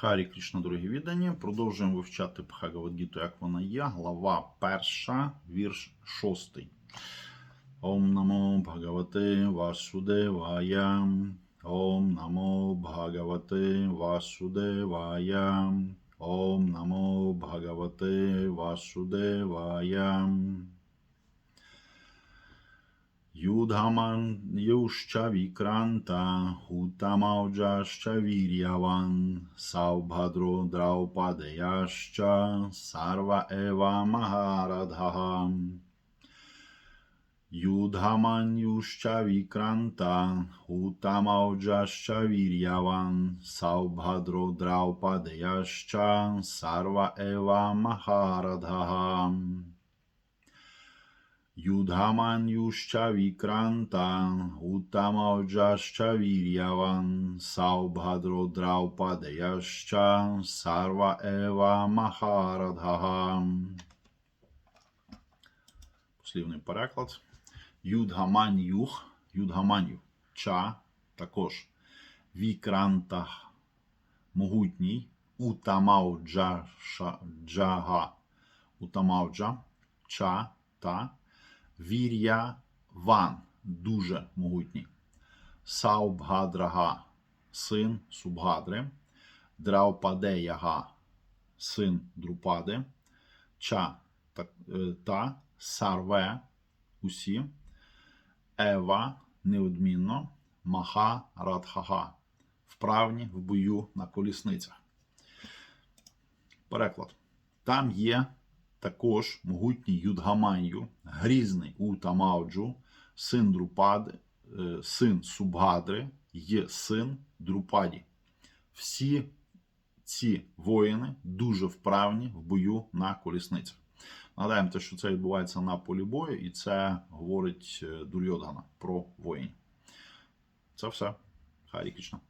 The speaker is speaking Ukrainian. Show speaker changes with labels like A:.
A: Харі Кришна, дорогі віддані. Продовжуємо вивчати Бхагавадгіту, як вона є. Глава перша, вірш шостий. Ом намо Бхагавате Васудевая. Ом намо Бхагавате Васудевая. Ом намо Бхагавате Васудевая. युधमन्युश्च विक्रान्ताः हुतमौजाश्च वीर्यवान् सौभद्रो द्रौपदयाश्च सर्व एव महारथः युधमन्युश्च विक्रान्ता हुतमौजाश्च वीर्यवान् सौभद्रो द्रौपदयाश्च सर्व एव महारथः юшча вікранта, утамауджаща вір'яван, саубхадро драупадеяща, сарва ева махарадха. Послівний переклад. Юдгаман юх, юдгаманю, ча, також вікранта, могутній, утамауджаша, джага, утамауджа, ча, та, Вір'я Ван дуже могутній. Саубгадрага син Субгадри. Драупадеяга син Друпади. Ча та, е, та Сарве усі. Ева неодмінно. Маха Радхага. Вправні в бою на колісницях. Переклад. Там є також могутній Юдгаманью, грізний Утамауджу, син Друпади, е, син Субгадри є син Друпаді. Всі ці воїни дуже вправні в бою на колісницях. Нагадаємо, те, що це відбувається на полі бою, і це говорить е, Дурйодгана про воїнів. Це все. Харі Кришна.